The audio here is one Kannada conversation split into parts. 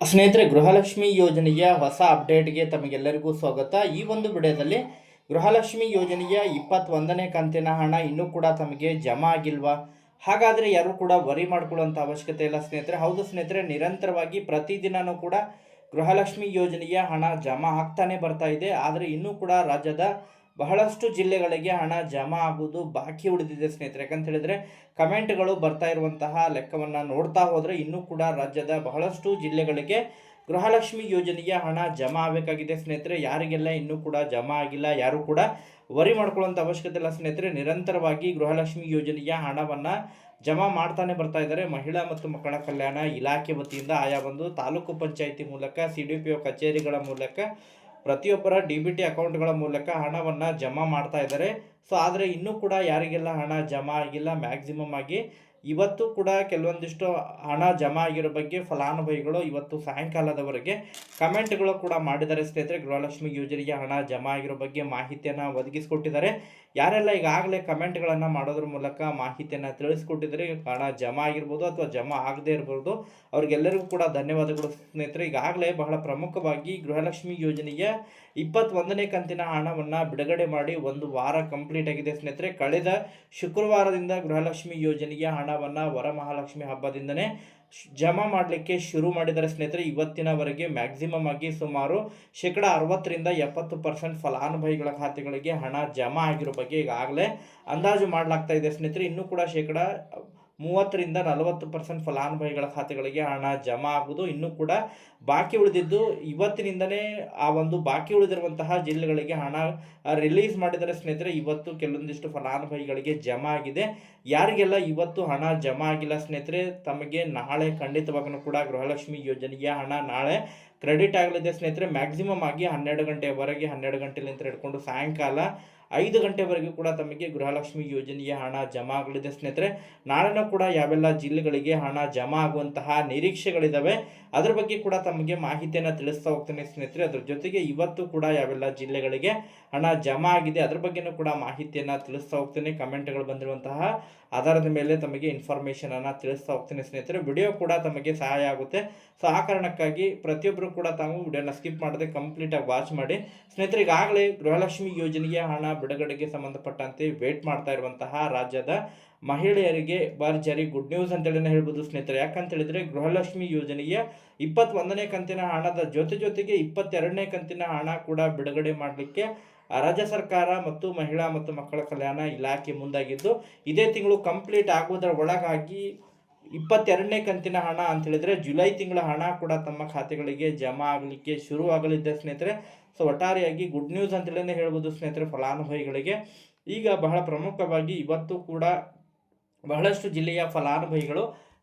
ಸ್ನೇಹಿತರೆ, ಗೃಹಲಕ್ಷ್ಮಿ ಯೋಜನೆಯ ಹೊಸ ಅಪ್ಡೇಟ್ಗೆ ತಮಗೆಲ್ಲರಿಗೂ ಸ್ವಾಗತ. ಈ ಒಂದು ವಿಡಿಯೋದಲ್ಲಿ ಗೃಹಲಕ್ಷ್ಮಿ ಯೋಜನೆಯ ಇಪ್ಪತ್ತೊಂದನೇ ಕಂತಿನ ಹಣ ಇನ್ನೂ ಕೂಡ ತಮಗೆ ಜಮಾ ಆಗಿಲ್ವಾ? ಹಾಗಾದರೆ ಯಾರು ಕೂಡ ವರಿ ಮಾಡ್ಕೊಳ್ಳುವಂಥ ಅವಶ್ಯಕತೆ ಇಲ್ಲ ಸ್ನೇಹಿತರೆ. ಹೌದು ಸ್ನೇಹಿತರೆ, ನಿರಂತರವಾಗಿ ಪ್ರತಿದಿನವೂ ಕೂಡ ಗೃಹಲಕ್ಷ್ಮಿ ಯೋಜನೆಯ ಹಣ ಜಮಾ ಆಗ್ತಾನೆ ಬರ್ತಾ ಇದೆ. ಆದರೆ ಇನ್ನೂ ಕೂಡ ರಾಜ್ಯದ ಬಹಳಷ್ಟು ಜಿಲ್ಲೆಗಳಿಗೆ ಹಣ ಜಮಾ ಆಗುವುದು ಬಾಕಿ ಉಳಿದಿದೆ ಸ್ನೇಹಿತರೆ. ಯಾಕಂತ ಹೇಳಿದ್ರೆ ಕಮೆಂಟ್ಗಳು ಬರ್ತಾ ಇರುವಂತಹ ಲೆಕ್ಕವನ್ನು ನೋಡ್ತಾ ಹೋದರೆ ಇನ್ನೂ ಕೂಡ ರಾಜ್ಯದ ಬಹಳಷ್ಟು ಜಿಲ್ಲೆಗಳಿಗೆ ಗೃಹಲಕ್ಷ್ಮಿ ಯೋಜನೆಗೆ ಹಣ ಜಮಾ ಆಗಬೇಕಾಗಿದೆ ಸ್ನೇಹಿತರೆ. ಯಾರಿಗೆಲ್ಲ ಇನ್ನೂ ಕೂಡ ಜಮಾ ಆಗಿಲ್ಲ, ಯಾರು ಕೂಡ ವರಿ ಮಾಡ್ಕೊಳ್ಳುವಂಥ ಅವಶ್ಯಕತೆ ಇಲ್ಲ ಸ್ನೇಹಿತರೆ. ನಿರಂತರವಾಗಿ ಗೃಹಲಕ್ಷ್ಮಿ ಯೋಜನೆಯ ಹಣವನ್ನು ಜಮಾ ಮಾಡ್ತಾನೆ ಬರ್ತಾ ಇದ್ದಾರೆ. ಮಹಿಳಾ ಮತ್ತು ಮಕ್ಕಳ ಕಲ್ಯಾಣ ಇಲಾಖೆ ವತಿಯಿಂದ ಆಯಾ ಒಂದು ತಾಲೂಕು ಪಂಚಾಯಿತಿ ಮೂಲಕ ಸಿ ಡಿ ಪಿ ಒ ಕಚೇರಿಗಳ ಮೂಲಕ ಪ್ರತಿಯೊಬ್ಬರ ಡಿ ಬಿ ಟಿ ಅಕೌಂಟ್ಗಳ ಮೂಲಕ ಹಣವನ್ನು ಜಮಾ ಮಾಡ್ತಾ ಇದ್ದಾರೆ. ಸೊ ಆದರೆ ಇನ್ನೂ ಕೂಡ ಯಾರಿಗೆಲ್ಲ ಹಣ ಜಮಾ ಆಗಿಲ್ಲ ಮ್ಯಾಕ್ಸಿಮಮ್ ಆಗಿ ಇವತ್ತು ಕೂಡ ಕೆಲವೊಂದಿಷ್ಟು ಹಣ ಜಮಾ ಆಗಿರೋ ಬಗ್ಗೆ ಫಲಾನುಭವಿಗಳು ಇವತ್ತು ಸಾಯಂಕಾಲದವರೆಗೆ ಕಮೆಂಟ್ಗಳು ಕೂಡ ಮಾಡಿದ್ದಾರೆ. ಸ್ನೇಹಿತರೆ, ಗೃಹಲಕ್ಷ್ಮಿ ಯೋಜನೆಗೆ ಹಣ ಜಮಾ ಆಗಿರೋ ಬಗ್ಗೆ ಮಾಹಿತಿಯನ್ನು ಒದಗಿಸಿಕೊಟ್ಟಿದ್ದಾರೆ. ಯಾರೆಲ್ಲ ಈಗಾಗಲೇ ಕಮೆಂಟ್ಗಳನ್ನು ಮಾಡೋದ್ರ ಮೂಲಕ ಮಾಹಿತಿಯನ್ನು ತಿಳಿಸ್ಕೊಟ್ಟಿದ್ರೆ ಹಣ ಜಮಾ ಆಗಿರ್ಬೋದು ಅಥವಾ ಜಮಾ ಆಗದೇ ಇರ್ಬೋದು. ಅವ್ರಿಗೆಲ್ಲರಿಗೂ ಕೂಡ ಧನ್ಯವಾದಗಳು ಸ್ನೇಹಿತರೆ. ಈಗಾಗಲೇ ಬಹಳ ಪ್ರಮುಖವಾಗಿ ಗೃಹಲಕ್ಷ್ಮಿ ಯೋಜನೆಯ ಇಪ್ಪತ್ತೊಂದನೇ ಕಂತಿನ ಹಣವನ್ನು ಬಿಡುಗಡೆ ಮಾಡಿ ಒಂದು ವಾರ ಕಂಪ್ಲೀಟ್ ಆಗಿದೆ ಸ್ನೇಹಿತರೆ. ಕಳೆದ ಶುಕ್ರವಾರದಿಂದ ಗೃಹಲಕ್ಷ್ಮಿ ಯೋಜನೆಯ ಹಣವನ್ನು ವರಮಹಾಲಕ್ಷ್ಮಿ ಹಬ್ಬದಿಂದನೇ ಜಮಾ ಮಾಡಲಿಕ್ಕೆ ಶುರು ಮಾಡಿದರೆ ಸ್ನೇಹಿತರೆ, ಇವತ್ತಿನವರೆಗೆ ಮ್ಯಾಕ್ಸಿಮಮ್ ಆಗಿ ಸುಮಾರು ಶೇಕಡ ಅರವತ್ತರಿಂದ ಎಪ್ಪತ್ತು ಪರ್ಸೆಂಟ್ ಫಲಾನುಭವಿಗಳ ಖಾತೆಗಳಿಗೆ ಹಣ ಜಮಾ ಆಗಿರೋ ಬಗ್ಗೆ ಈಗಾಗಲೇ ಅಂದಾಜು ಮಾಡಲಾಗ್ತಾ ಇದೆ ಸ್ನೇಹಿತರೆ. ಇನ್ನೂ ಕೂಡ ಶೇಕಡ ಮೂವತ್ತರಿಂದ ನಲವತ್ತು ಪರ್ಸೆಂಟ್ ಫಲಾನುಭವಿಗಳ ಖಾತೆಗಳಿಗೆ ಹಣ ಜಮಾ ಆಗುವುದು ಇನ್ನೂ ಕೂಡ ಬಾಕಿ ಉಳಿದಿದ್ದು, ಇವತ್ತಿನಿಂದಲೇ ಆ ಒಂದು ಬಾಕಿ ಉಳಿದಿರುವಂತಹ ಜಿಲ್ಲೆಗಳಿಗೆ ಹಣ ರಿಲೀಸ್ ಮಾಡಿದರೆ ಸ್ನೇಹಿತರೆ, ಇವತ್ತು ಕೆಲವೊಂದಿಷ್ಟು ಫಲಾನುಭವಿಗಳಿಗೆ ಜಮಾ ಆಗಿದೆ. ಯಾರಿಗೆಲ್ಲ ಇವತ್ತು ಹಣ ಜಮಾ ಆಗಿಲ್ಲ ಸ್ನೇಹಿತರೆ, ತಮಗೆ ನಾಳೆ ಖಂಡಿತವಾಗೂ ಕೂಡ ಗೃಹಲಕ್ಷ್ಮಿ ಯೋಜನೆಯ ಹಣ ನಾಳೆ ಕ್ರೆಡಿಟ್ ಆಗಲಿದೆ ಸ್ನೇಹಿತರೆ. ಮ್ಯಾಕ್ಸಿಮಮ್ ಆಗಿ ಹನ್ನೆರಡು ಗಂಟೆವರೆಗೆ, ಹನ್ನೆರಡು ಗಂಟೆಲಿಂತ ಹಿಡ್ಕೊಂಡು ಸಾಯಂಕಾಲ ಐದು ಗಂಟೆವರೆಗೂ ಕೂಡ ತಮಗೆ ಗೃಹಲಕ್ಷ್ಮಿ ಯೋಜನೆಯ ಹಣ ಜಮಾ ಆಗಲಿದೆ. ಸ್ನೇಹಿತರೆ, ನಾಳೆನೂ ಕೂಡ ಯಾವೆಲ್ಲ ಜಿಲ್ಲೆಗಳಿಗೆ ಹಣ ಜಮಾ ಆಗುವಂತಹ ನಿರೀಕ್ಷೆಗಳಿದ್ದಾವೆ ಅದರ ಬಗ್ಗೆ ಕೂಡ ತಮಗೆ ಮಾಹಿತಿಯನ್ನು ತಿಳಿಸ್ತಾ ಹೋಗ್ತೇನೆ ಸ್ನೇಹಿತರೆ. ಅದರ ಜೊತೆಗೆ ಇವತ್ತು ಕೂಡ ಯಾವೆಲ್ಲ ಜಿಲ್ಲೆಗಳಿಗೆ ಹಣ ಜಮಾ ಆಗಿದೆ, ಅದ್ರ ಬಗ್ಗೆನೂ ಕೂಡ ಮಾಹಿತಿಯನ್ನು ತಿಳಿಸ್ತಾ ಹೋಗ್ತೇನೆ. ಕಮೆಂಟ್ಗಳು ಬಂದಿರುವಂತಹ ಆಧಾರದ ಮೇಲೆ ತಮಗೆ ಇನ್ಫಾರ್ಮೇಷನ್ ಅನ್ನ ತಿಳಿಸ್ತಾ ಹೋಗ್ತೀನಿ ಸ್ನೇಹಿತರೆ. ವಿಡಿಯೋ ಕೂಡ ತಮಗೆ ಸಹಾಯ ಆಗುತ್ತೆ. ಸೊ ಆ ಕಾರಣಕ್ಕಾಗಿ ಪ್ರತಿಯೊಬ್ಬರು ಕೂಡ ತಾವು ವಿಡಿಯೋನ ಸ್ಕಿಪ್ ಮಾಡದೆ ಕಂಪ್ಲೀಟಾಗಿ ವಾಚ್ ಮಾಡಿ. ಸ್ನೇಹಿತರೆ, ಈಗಾಗಲೇ ಗೃಹಲಕ್ಷ್ಮಿ ಯೋಜನೆಗೆ ಹಣ, ಬಿಡುಗಡೆಗೆ ಸಂಬಂಧಪಟ್ಟಂತೆ ವೇಟ್ ಮಾಡ್ತಾ ಇರುವಂತಹ ರಾಜ್ಯದ ಮಹಿಳೆಯರಿಗೆ ಭರ್ಜರಿ ಗುಡ್ ನ್ಯೂಸ್ ಅಂತೇಳಿ ಹೇಳ್ಬೋದು ಸ್ನೇಹಿತರೆ. ಯಾಕಂತ ಹೇಳಿದ್ರೆ ಗೃಹಲಕ್ಷ್ಮಿ ಯೋಜನೆಯ ಇಪ್ಪತ್ತೊಂದನೇ ಕಂತಿನ ಹಣದ ಜೊತೆ ಜೊತೆಗೆ ಇಪ್ಪತ್ತೆರಡನೇ ಕಂತಿನ ಹಣ ಕೂಡ ಬಿಡುಗಡೆ ಮಾಡಲಿಕ್ಕೆ ರಾಜ್ಯ ಸರ್ಕಾರ ಮತ್ತು ಮಹಿಳಾ ಮತ್ತು ಮಕ್ಕಳ ಕಲ್ಯಾಣ ಇಲಾಖೆ ಮುಂದಾಗಿದ್ದು, ಇದೇ ತಿಂಗಳು ಕಂಪ್ಲೀಟ್ ಆಗೋದರ ಒಳಗಾಗಿ ಇಪ್ಪತ್ತೆರಡನೇ ಕಂತಿನ ಹಣ ಅಂತ ಹೇಳಿದ್ರೆ ಜುಲೈ ತಿಂಗಳ ಹಣ ಕೂಡ ತಮ್ಮ ಖಾತೆಗಳಿಗೆ ಜಮಾ ಆಗಲಿಕ್ಕೆ ಶುರು ಆಗಲಿದೆ ಸ್ನೇಹಿತರೆ. ಸೊ ಒಟ್ಟಾರೆಯಾಗಿ ಗುಡ್ ನ್ಯೂಸ್ ಅಂತೇಳಿ ಹೇಳ್ಬೋದು ಸ್ನೇಹಿತರೆ ಫಲಾನುಭವಿಗಳಿಗೆ. ಈಗ ಬಹಳ ಪ್ರಮುಖವಾಗಿ ಇವತ್ತು ಕೂಡ ಬಹಳಷ್ಟು ಜಿಲ್ಲೆಯ ಫಲಾನುಭವಿಗಳು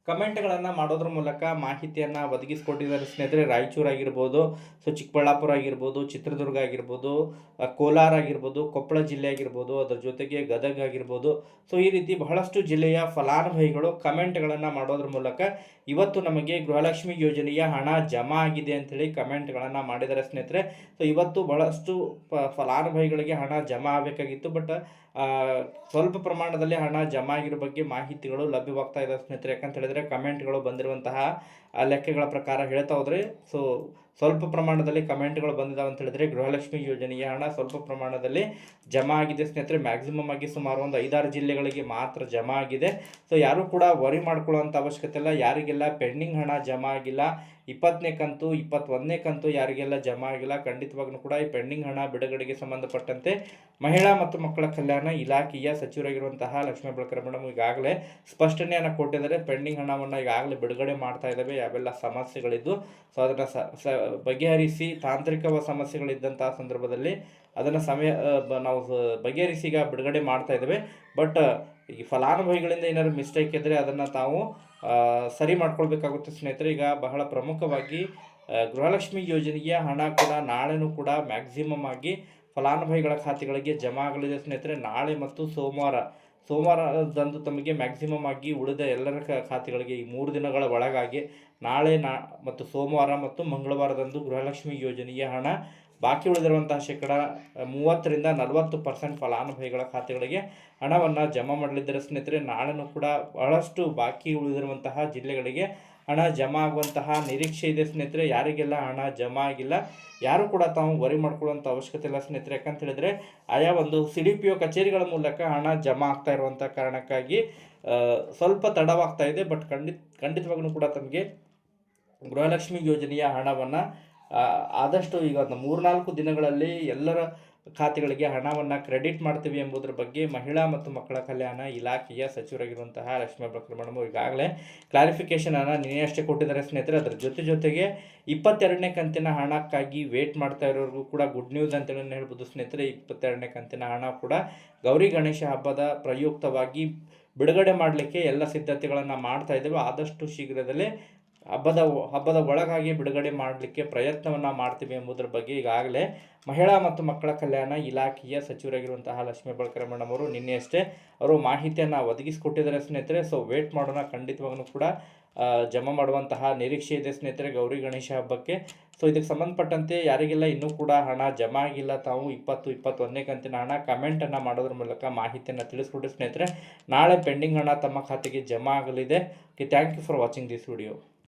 ಕಮೆಂಟ್ಗಳನ್ನು ಮಾಡೋದ್ರ ಮೂಲಕ ಮಾಹಿತಿಯನ್ನು ಒದಗಿಸ್ಕೊಟ್ಟಿದ್ದಾರೆ ಸ್ನೇಹಿತರೆ, ರಾಯಚೂರು ಆಗಿರ್ಬೋದು, ಸೊ ಚಿಕ್ಕಬಳ್ಳಾಪುರ ಆಗಿರ್ಬೋದು, ಚಿತ್ರದುರ್ಗ ಆಗಿರ್ಬೋದು ಕೋಲಾರ ಆಗಿರ್ಬೋದು, ಕೊಪ್ಪಳ ಜಿಲ್ಲೆ ಆಗಿರ್ಬೋದು, ಅದರ ಜೊತೆಗೆ ಗದಗ ಆಗಿರ್ಬೋದು. ಸೊ ಈ ರೀತಿ ಬಹಳಷ್ಟು ಜಿಲ್ಲೆಯ ಫಲಾನುಭವಿಗಳು ಕಮೆಂಟ್ಗಳನ್ನು ಮಾಡೋದ್ರ ಮೂಲಕ ಇವತ್ತು ನಮಗೆ ಗೃಹಲಕ್ಷ್ಮಿ ಯೋಜನೆಯ ಹಣ ಜಮಾ ಆಗಿದೆ ಅಂಥೇಳಿ ಕಮೆಂಟ್ಗಳನ್ನು ಮಾಡಿದ್ದಾರೆ ಸ್ನೇಹಿತರೆ. ಸೊ ಇವತ್ತು ಬಹಳಷ್ಟು ಫಲಾನುಭವಿಗಳಿಗೆ ಹಣ ಜಮಾ ಆಗಬೇಕಾಗಿತ್ತು, ಬಟ್ ಸ್ವಲ್ಪ ಪ್ರಮಾಣದಲ್ಲಿ ಹಣ ಜಮಾ ಆಗಿರೋ ಬಗ್ಗೆ ಮಾಹಿತಿಗಳು ಲಭ್ಯವಾಗ್ತಾ ಇದೆ ಸ್ನೇಹಿತರೆ. ಯಾಕಂತ ಹೇಳಿದ್ರೆ ಕಮೆಂಟ್ಗಳು ಬಂದಿರುವಂತಹ ಲೆಕ್ಕಗಳ ಪ್ರಕಾರ ಹೇಳ್ತಾ ಹೋದ್ರೆ ಸೊ ಸ್ವಲ್ಪ ಪ್ರಮಾಣದಲ್ಲಿ ಕಮೆಂಟ್ಗಳು ಬಂದಿದ್ದಾವೆ ಅಂತ ಹೇಳಿದ್ರೆ ಗೃಹಲಕ್ಷ್ಮಿ ಯೋಜನೆಯ ಹಣ ಸ್ವಲ್ಪ ಪ್ರಮಾಣದಲ್ಲಿ ಜಮಾ ಆಗಿದೆ ಸ್ನೇಹಿತರೆ. ಮ್ಯಾಕ್ಸಿಮಮ್ ಆಗಿ ಸುಮಾರು ಒಂದು ಐದಾರು ಜಿಲ್ಲೆಗಳಿಗೆ ಮಾತ್ರ ಜಮಾ ಆಗಿದೆ. ಸೊ ಯಾರು ಕೂಡ ವರಿ ಮಾಡ್ಕೊಳ್ಳೋಂಥ ಅವಶ್ಯಕತೆ ಇಲ್ಲ. ಯಾರಿಗೆಲ್ಲ ಪೆಂಡಿಂಗ್ ಹಣ ಜಮಾ ಆಗಿಲ್ಲ, ಇಪ್ಪತ್ತನೇ ಕಂತು, ಇಪ್ಪತ್ತೊಂದನೇ ಕಂತು ಯಾರಿಗೆಲ್ಲ ಜಮಾ ಆಗಿಲ್ಲ, ಖಂಡಿತವಾಗ್ಲೂ ಕೂಡ ಈ ಪೆಂಡಿಂಗ್ ಹಣ ಬಿಡುಗಡೆಗೆ ಸಂಬಂಧಪಟ್ಟಂತೆ ಮಹಿಳಾ ಮತ್ತು ಮಕ್ಕಳ ಕಲ್ಯಾಣ ಇಲಾಖೆಯ ಸಚಿವರಾಗಿರುವಂತಹ ಲಕ್ಷ್ಮೀ ಬಳಕರ ಮೇಡಮ್ ಈಗಾಗಲೇ ಸ್ಪಷ್ಟನೆಯನ್ನು ಕೊಟ್ಟಿದ್ದಾರೆ. ಪೆಂಡಿಂಗ್ ಹಣವನ್ನು ಈಗಾಗಲೇ ಬಿಡುಗಡೆ ಮಾಡ್ತಾ ಇದ್ದಾವೆ. ಯಾವೆಲ್ಲ ಸಮಸ್ಯೆಗಳಿದ್ದು ಸೊ ಅದನ್ನು ಬಗೆಹರಿಸಿ ತಾಂತ್ರಿಕ ಸಮಸ್ಯೆಗಳಿದ್ದಂತಹ ಸಂದರ್ಭದಲ್ಲಿ ಅದನ್ನು ಸಮಯ ನಾವು ಬಗೆಹರಿಸಿ ಈಗ ಬಿಡುಗಡೆ ಮಾಡ್ತಾ ಇದ್ದೇವೆ. ಬಟ್ ಈ ಫಲಾನುಭವಿಗಳಿಂದ ಏನಾದ್ರು ಮಿಸ್ಟೇಕ್ ಇದ್ದರೆ ಅದನ್ನು ತಾವು ಸರಿ ಮಾಡ್ಕೊಳ್ಬೇಕಾಗುತ್ತೆ ಸ್ನೇಹಿತರೆ. ಈಗ ಬಹಳ ಪ್ರಮುಖವಾಗಿ ಗೃಹಲಕ್ಷ್ಮಿ ಯೋಜನೆಯ ಹಣ ಕೂಡ, ನಾಳೆನೂ ಕೂಡ ಮ್ಯಾಕ್ಸಿಮಮ್ ಆಗಿ ಫಲಾನುಭವಿಗಳ ಖಾತೆಗಳಿಗೆ ಜಮಾ ಆಗಲಿದೆ ಸ್ನೇಹಿತರೆ. ನಾಳೆ ಮತ್ತು ಸೋಮವಾರ. ಸೋಮವಾರದಂದು ತಮಗೆ ಮ್ಯಾಕ್ಸಿಮಮ್ ಆಗಿ ಉಳಿದ ಎಲ್ಲರ ಖಾತೆಗಳಿಗೆ ಈ ಮೂರು ದಿನಗಳ ಒಳಗಾಗಿ ನಾಳೆ ನಾ ಮತ್ತು ಸೋಮವಾರ ಮತ್ತು ಮಂಗಳವಾರದಂದು ಗೃಹಲಕ್ಷ್ಮಿ ಯೋಜನೆಗೆ ಹಣ. ಬಾಕಿ ಉಳಿದಿರುವಂತಹ ಶೇಕಡ ಮೂವತ್ತರಿಂದ ನಲವತ್ತು ಪರ್ಸೆಂಟ್ ಫಲಾನುಭವಿಗಳ ಖಾತೆಗಳಿಗೆ ಹಣವನ್ನು ಜಮಾ ಮಾಡಲಿದ್ದಾರೆ. ಸ್ನೇಹಿತರೆ, ನಾಳೆನೂ ಕೂಡ ಬಹಳಷ್ಟು ಬಾಕಿ ಉಳಿದಿರುವಂತಹ ಜಿಲ್ಲೆಗಳಿಗೆ ಹಣ ಜಮಾ ಆಗುವಂತಹ ನಿರೀಕ್ಷೆ ಇದೆ ಸ್ನೇಹಿತರೆ. ಯಾರಿಗೆಲ್ಲ ಹಣ ಜಮಾ ಆಗಿಲ್ಲ, ಯಾರು ಕೂಡ ತಾವು ವರಿ ಮಾಡ್ಕೊಳ್ಳುವಂಥ ಅವಶ್ಯಕತೆ ಇಲ್ಲ ಸ್ನೇಹಿತರೆ. ಯಾಕಂತ ಹೇಳಿದ್ರೆ, ಆಯಾ ಒಂದು ಸಿ ಡಿ ಕಚೇರಿಗಳ ಮೂಲಕ ಹಣ ಜಮಾ ಆಗ್ತಾ ಇರುವಂಥ ಕಾರಣಕ್ಕಾಗಿ ಸ್ವಲ್ಪ ತಡವಾಗ್ತಾ ಇದೆ. ಬಟ್ ಖಂಡಿತ ಖಂಡಿತವಾಗ್ಲೂ ಕೂಡ ತಮಗೆ ಗೃಹಲಕ್ಷ್ಮಿ ಯೋಜನೆಯ ಹಣವನ್ನು ಆದಷ್ಟು ಈಗ ಮೂರ್ನಾಲ್ಕು ದಿನಗಳಲ್ಲಿ ಎಲ್ಲರ ಖಾತೆಗಳಿಗೆ ಹಣವನ್ನು ಕ್ರೆಡಿಟ್ ಮಾಡ್ತೀವಿ ಎಂಬುದರ ಬಗ್ಗೆ ಮಹಿಳಾ ಮತ್ತು ಮಕ್ಕಳ ಕಲ್ಯಾಣ ಇಲಾಖೆಯ ಸಚಿವರಾಗಿರುವಂತಹ ಲಕ್ಷ್ಮೀ ಮೇಡಮ್ ಈಗಾಗಲೇ ಕ್ಲಾರಿಫಿಕೇಶನನ್ನು ನಿನ್ನೆಯಷ್ಟೇ ಕೊಟ್ಟಿದ್ದಾರೆ ಸ್ನೇಹಿತರೆ. ಅದರ ಜೊತೆ ಜೊತೆಗೆ ಇಪ್ಪತ್ತೆರಡನೇ ಕಂತಿನ ಹಣಕ್ಕಾಗಿ ವೇಟ್ ಮಾಡ್ತಾ ಇರೋರಿಗೂ ಕೂಡ ಗುಡ್ ನ್ಯೂಸ್ ಅಂತೇಳಿ ಹೇಳ್ಬೋದು ಸ್ನೇಹಿತರೆ. ಇಪ್ಪತ್ತೆರಡನೇ ಕಂತಿನ ಹಣ ಕೂಡ ಗೌರಿ ಗಣೇಶ ಹಬ್ಬದ ಪ್ರಯುಕ್ತವಾಗಿ ಬಿಡುಗಡೆ ಮಾಡಲಿಕ್ಕೆ ಎಲ್ಲ ಸಿದ್ಧತೆಗಳನ್ನು ಮಾಡ್ತಾ ಇದ್ದೇವೆ. ಆದಷ್ಟು ಶೀಘ್ರದಲ್ಲೇ ಹಬ್ಬದ ಹಬ್ಬದ ಒಳಗಾಗಿ ಬಿಡುಗಡೆ ಮಾಡಲಿಕ್ಕೆ ಪ್ರಯತ್ನವನ್ನು ಮಾಡ್ತೀವಿ ಎಂಬುದರ ಬಗ್ಗೆ ಈಗಾಗಲೇ ಮಹಿಳಾ ಮತ್ತು ಮಕ್ಕಳ ಕಲ್ಯಾಣ ಇಲಾಖೆಯ ಸಚಿವರಾಗಿರುವಂತಹ ಲಕ್ಷ್ಮೀ ಬಳಕರ ಮೇಡಮ್ ಅವರು ನಿನ್ನೆಯಷ್ಟೇ ಅವರು ಮಾಹಿತಿಯನ್ನು ಒದಗಿಸಿಕೊಟ್ಟಿದ್ದಾರೆ ಸ್ನೇಹಿತರೆ. ಸೊ ವೇಟ್ ಮಾಡೋಣ. ಖಂಡಿತವಾಗೂ ಕೂಡ ಜಮಾ ಮಾಡುವಂತಹ ನಿರೀಕ್ಷೆ ಇದೆ ಸ್ನೇಹಿತರೆ ಗೌರಿ ಗಣೇಶ ಹಬ್ಬಕ್ಕೆ. ಸೊ ಇದಕ್ಕೆ ಸಂಬಂಧಪಟ್ಟಂತೆ ಯಾರಿಗೆಲ್ಲ ಇನ್ನೂ ಕೂಡ ಹಣ ಜಮಾ ಆಗಿಲ್ಲ, ತಾವು ಇಪ್ಪತ್ತು, ಇಪ್ಪತ್ತೊಂದನೇ ಕಂತಿನ ಹಣ ಕಮೆಂಟನ್ನು ಮಾಡೋದ್ರ ಮೂಲಕ ಮಾಹಿತಿಯನ್ನು ತಿಳಿಸ್ಕೊಡಿ ಸ್ನೇಹಿತರೆ. ನಾಳೆ ಪೆಂಡಿಂಗ್ ಹಣ ತಮ್ಮ ಖಾತೆಗೆ ಜಮಾ ಆಗಲಿದೆ. Okay thank you for watching this video